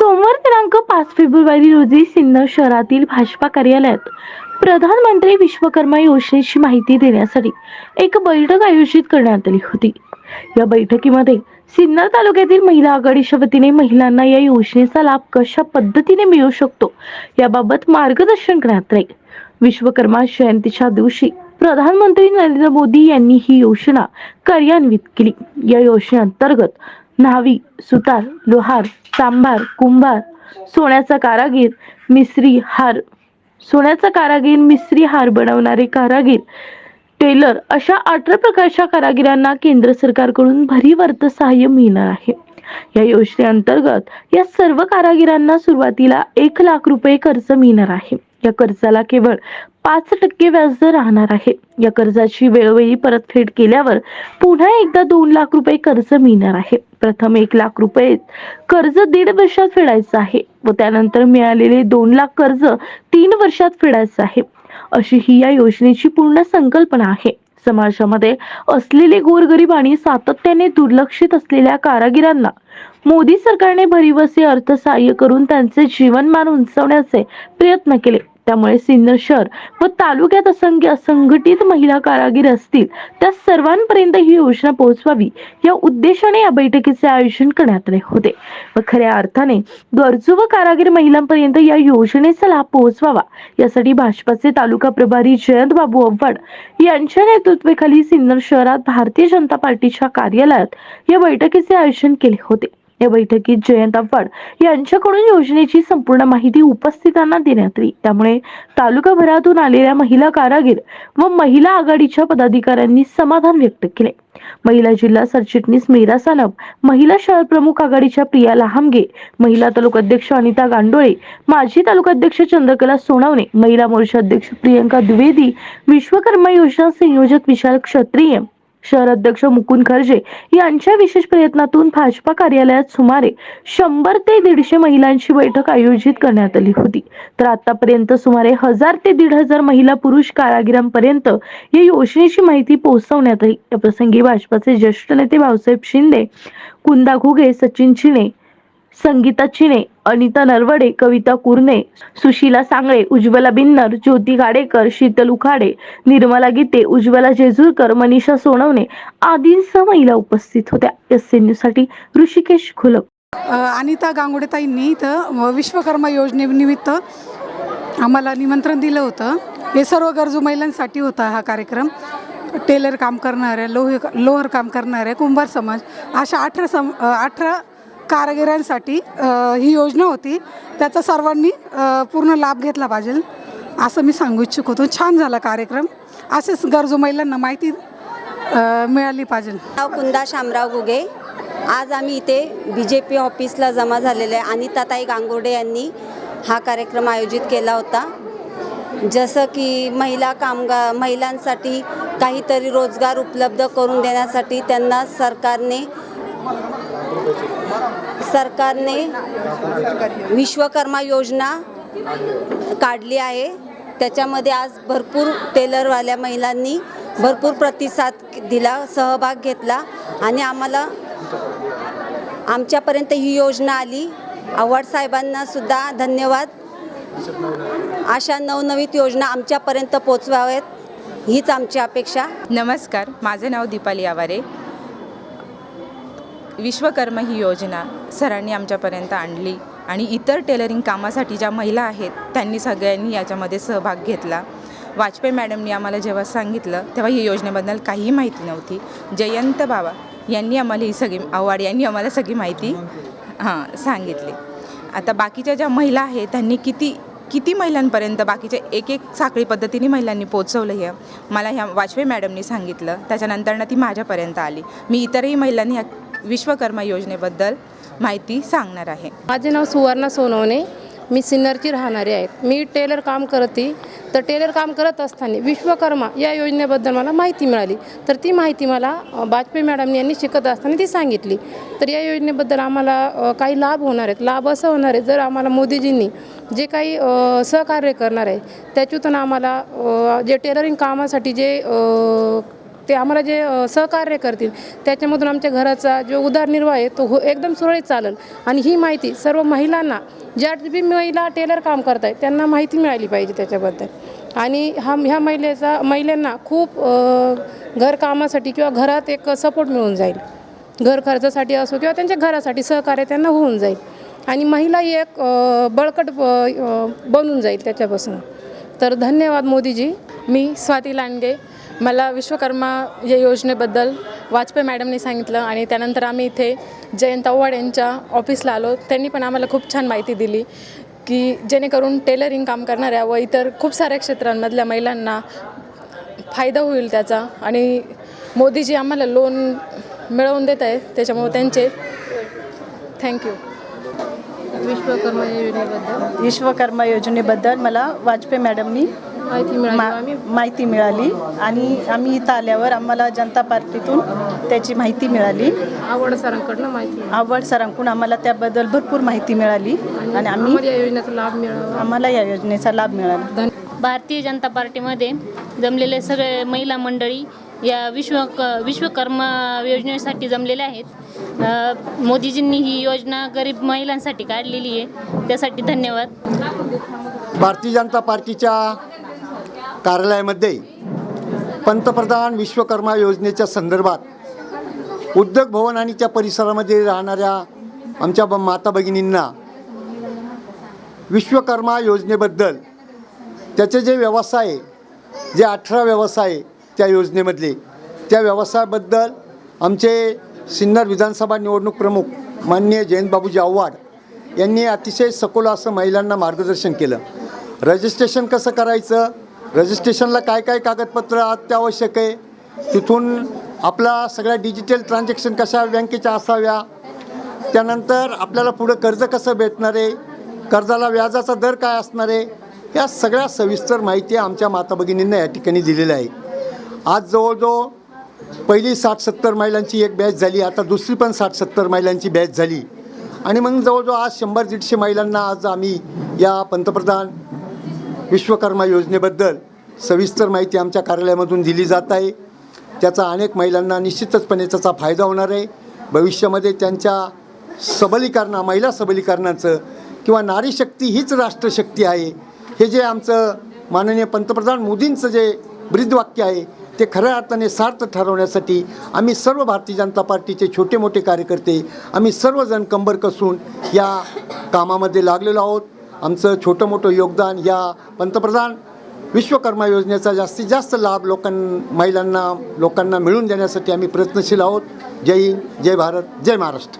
सोमवार दिनांक पाच फेब्रुवारी रोजी सिन्नर शहरातील भाजपा कार्यालयात प्रधानमंत्री विश्वकर्मा योजनेची माहिती देण्यासाठी एक बैठक आयोजित करण्यात आली होती. या बैठकीमध्ये सिन्नर तालुक्यातील महिला आघाडीच्या वतीने महिलांना या योजनेचा लाभ कशा पद्धतीने मिळू शकतो याबाबत मार्गदर्शन करण्यात आले. विश्वकर्मा जयंतीच्या दिवशी प्रधानमंत्री नरेंद्र मोदी यांनी ही योजना कार्यान्वित केली. या योजनेअंतर्गत न्हावी सुतार लोहार सांभार कुंभार सोन्याचा कारागीर मिसरी हार. सोन्याचा कारागीर मिसरी हार बनवणारे कारागीर. टेलर अशा अठरा प्रकारच्या कारागिरांना केंद्र सरकारकडून भरीव अर्थसहाय्य मिळणार आहे. या योजनेअंतर्गत या सर्व कारागिरांना सुरुवातीला एक लाख रुपये कर्ज मिळणार आहे. या कर्जाला केवळ पाच टक्के व्याजदर राहणार आहे. या कर्जाची वेळोवेळी परतफेड केल्यावर पुन्हा एकदा दोन लाख रुपये कर्ज मिळणार आहे. प्रथम एक लाख रुपये कर्ज दीड वर्षात फेडायचं आहे व त्यानंतर मिळालेले दोन लाख कर्ज तीन वर्षात फेडायचं आहे. अशी ही या योजनेची पूर्ण संकल्पना आहे. समाजामध्ये असलेले गोरगरीब आणि सातत्याने दुर्लक्षित असलेल्या कारागिरांना मोदी सरकारने भरीवसे अर्थसहाय्य करून त्यांचे जीवनमान उंचवण्याचे प्रयत्न केले. त्यामुळे सिन्नर शहर व तालुक्यात असंख्य असंघटित महिला कारागीर असतील त्या सर्वांपर्यंत ही योजना पोहोचवावी या उद्देशाने या बैठकीचे आयोजन करण्यात आले होते. व खऱ्या अर्थाने गरजू व कारागीर महिलांपर्यंत या योजनेचा लाभ पोहोचवावा यासाठी भाजपाचे तालुका प्रभारी जयंत बाबू आव्हाड यांच्या नेतृत्वाखाली सिन्नर शहरात भारतीय जनता पार्टीच्या कार्यालयात या बैठकीचे आयोजन केले होते. या बैठकीत जयंत आव्हाड यांच्याकडून योजनेची संपूर्ण माहिती उपस्थितांना देण्यात आली. त्यामुळे तालुकाभरातून आलेल्या महिला कारागीर व महिला आघाडीच्या पदाधिकाऱ्यांनी समाधान व्यक्त केले. महिला जिल्हा सरचिटणीस मीरा सानप महिला शहर प्रमुख आघाडीच्या प्रिया लहामगे महिला तालुकाध्यक्ष अनिता गांडोळे माजी तालुकाध्यक्ष चंद्रकला सोनावणे महिला मोर्चा अध्यक्ष प्रियंका द्विवेदी विश्वकर्मा योजना संयोजक विशाल क्षत्रिय शहर अध्यक्ष मुकुंद खर्जे यांच्या विशेष प्रयत्नातून भाजपा कार्यालयात सुमारे शंभर ते दीडशे महिलांची बैठक आयोजित करण्यात आली होती. तर आतापर्यंत सुमारे हजार ते दीड हजार महिला पुरुष कारागिरांपर्यंत या योजनेची माहिती पोहोचवण्यात आली. या प्रसंगी भाजपाचे ज्येष्ठ नेते भाऊसाहेब शिंदे कुंदा घुगे सचिन चिणे संगीता चिने अनिता नरवडे कविता कुरणे सुशीला सांगळे उज्ज्वला बिन्नर ज्योती गाडेकर शीतल उखाडे निर्मला गीते उज्ज्वला जेजूरकर मनीषा सोनवणे आदींसह महिला उपस्थित होत्या. एससाठी ऋषिकेश खुलक अनिता गांगुडेताईंनी इथं विश्वकर्मा योजनेनिमित्त आम्हाला निमंत्रण दिलं होतं. हे सर्व गरजू महिलांसाठी होता हा कार्यक्रम. टेलर काम करणाऱ्या लोहे लोहर काम करणाऱ्या कुंभार समाज अशा अठरा सम अठरा कारागिरांसाठी ही योजना होती. त्याचा सर्वांनी पूर्ण लाभ घेतला पाहिजे असं मी सांगू इच्छुक होतो छान झाला कार्यक्रम. असेच गरजू महिलांना माहिती मिळाली पाहिजे. नाव कुंदा शामराव गुगे. आज आम्ही इथे बी जे पी ऑफिसला जमा झालेले आहे. अनिताताई गांगोडे यांनी हा कार्यक्रम आयोजित केला होता. जसं की महिला कामगार महिलांसाठी काहीतरी रोजगार उपलब्ध करून देण्यासाठी त्यांना सरकारने सरकारने विश्वकर्मा योजना काढली आहे. त्याच्यामध्ये आज भरपूर टेलरवाल्या महिलांनी भरपूर प्रतिसाद दिला सहभाग घेतला आणि आम्हाला आमच्यापर्यंत ही योजना आली. आव्हाड साहेबांना सुद्धा धन्यवाद. अशा नवनवीत योजना आमच्यापर्यंत पोचवाव्यात. हीच आमची अपेक्षा. नमस्कार. माझे नाव दीपाली आवारे. विश्वकर्म ही योजना सरांनी आमच्यापर्यंत आणली आणि इतर टेलरिंग कामासाठी ज्या महिला आहेत त्यांनी सगळ्यांनी याच्यामध्ये सहभाग घेतला. वाजपेयी मॅडमनी आम्हाला जेव्हा सांगितलं तेव्हा ही योजनेबद्दल काहीही माहिती नव्हती. जयंत बाबा यांनी आम्हाला ही सगळी आव्हाड यांनी आम्हाला सगळी माहिती हां सांगितली. आता बाकीच्या ज्या महिला आहेत त्यांनी किती किती महिलांपर्यंत बाकीच्या एक एक साखळी पद्धतीने महिलांनी पोचवलं हे मला ह्या वाजपेयी मॅडमनी सांगितलं. त्याच्यानंतरनं ती माझ्यापर्यंत आली. मी इतरही महिलांनी ह्या विश्वकर्मा योजनेबद्दल माहिती सांगणार आहे. माझे नाव सुवर्णा सोनवणे. मी सिन्नरची राहणारी आहे. मी टेलर काम करते तर टेलर काम करत असताना विश्वकर्मा या योजनेबद्दल मला माहिती मिळाली. तर ती माहिती मला अ, वाजपेयी मॅडम यांनी शिकत असताना ती सांगितली. तर या योजनेबद्दल आम्हाला काही लाभ होणार आहेत. लाभ असं होणार आहे जर आम्हाला मोदीजींनी जे काही सहकार्य करणार आहे त्याच्यातून आम्हाला जे टेलरिंग कामासाठी जे ते आम्हाला जे सहकार्य करतील त्याच्यामधून आमच्या घराचा जो उदरनिर्वाह आहे तो हो एकदम सुरळीत चालेल. आणि ही माहिती सर्व महिलांना ज्या बी महिला टेलर काम करत आहेत त्यांना माहिती मिळाली पाहिजे त्याच्याबद्दल. आणि हा ह्या महिलेचा महिलांना खूप घरकामासाठी किंवा घरात एक सपोर्ट मिळून जाईल. घर खर्चासाठी असो किंवा त्यांच्या घरासाठी सहकार्य त्यांना होऊन जाईल. आणि महिला एक बळकट बनून जाईल त्याच्यापासून. तर धन्यवाद मोदीजी. मी स्वाती लांडगे. मला विश्वकर्मा या योजनेबद्दल वाजपेयी मॅडमनी सांगितलं आणि त्यानंतर आम्ही इथे जयंत आव्हाड यांच्या ऑफिसला आलो. त्यांनी पण आम्हाला खूप छान माहिती दिली की जेणेकरून टेलरिंग काम करणाऱ्या व इतर खूप साऱ्या क्षेत्रांमधल्या महिलांना फायदा होईल त्याचा. आणि मोदीजी आम्हाला लोन मिळवून देत आहेत त्याच्यामुळे त्यांचे थँक्यू विश्वकर्मा या योजनेबद्दल. विश्वकर्मा योजनेबद्दल मला वाजपेयी मॅडमनी मा माहिती मिळाली. आणि आम्ही इथं आल्यावर आम्हाला जनता पार्टीतून त्याची माहिती मिळाली. आवड सरांकडनं माहिती मिळाली. आवड सरांकडून आम्हाला त्याबद्दल भरपूर माहिती मिळाली. आणि आम्ही आम्हाला या योजनेचा लाभ मिळावा आम्हाला या योजनेचा लाभ मिळाला. भारतीय जनता पार्टीमध्ये जमलेले सगळे महिला मंडळी या विश्व विश्वकर्मा योजनेसाठी जमलेले आहेत. मोदीजींनी ही योजना गरीब महिलांसाठी काढलेली आहे. त्यासाठी धन्यवाद. भारतीय जनता पार्टीच्या कार्यालयामध्ये पंतप्रधान विश्वकर्मा योजनेच्या संदर्भात उद्योग भवन आणि त्या परिसरामध्ये राहणाऱ्या आमच्या ब माता भगिनींना विश्वकर्मा योजनेबद्दल त्याचे जे व्यवसाय जे अठरा व्यवसाय त्या योजनेमधले त्या व्यवसायाबद्दल आमचे सिन्नर विधानसभा निवडणूक प्रमुख माननीय जयंतबाबूजी आव्हाड यांनी अतिशय सखोल असं महिलांना मार्गदर्शन केलं. रजिस्ट्रेशन कसं करायचं? रजिस्ट्रेशनला काय काय कागदपत्र अत्यावश्यक आहे तिथून आपला सगळ्या डिजिटल ट्रान्झॅक्शन कशा बँकेच्या असाव्या त्यानंतर आपल्याला पुढं कर्ज कसं भेटणार आहे कर्जाला व्याजाचा दर काय असणार आहे या सगळ्या सविस्तर माहिती आमच्या माता भगिनींना या ठिकाणी दिलेल्या आहे. आज जवळजवळ पहिली साठ सत्तर महिलांची एक बॅच झाली आता दुसरी पण साठ सत्तर महिलांची बॅच झाली. आणि मग जवळजवळ आज शंभर दीडशे महिलांना आज आम्ही या पंतप्रधान विश्वकर्मा योजनेबद्दल सविस्तर माहिती आमच्या कार्यालयामधून दिली जात आहे. त्याचा अनेक महिलांना निश्चितचपणे त्याचा फायदा होणार आहे. भविष्यामध्ये त्यांच्या सबलीकरणा महिला सबलीकरणाचं किंवा नारी शक्ती हीच राष्ट्रशक्ती आहे. हे जे आमचं माननीय पंतप्रधान मोदींचं जे ब्रीदवाक्य आहे ते खऱ्या अर्थाने सार्थ ठरवण्यासाठी आम्ही सर्व भारतीय जनता पार्टीचे छोटे मोठे कार्यकर्ते आम्ही सर्वजण कंबर कसून या कामामध्ये लागलेलो आहोत. आमचं छोटं मोठं योगदान या पंतप्रधान विश्वकर्मा योजनेचा जास्तीत जास्त लाभ लोकां महिलांना लोकांना मिळवून देण्यासाठी आम्ही प्रयत्नशील आहोत. जय हिंद जय भारत जय महाराष्ट्र.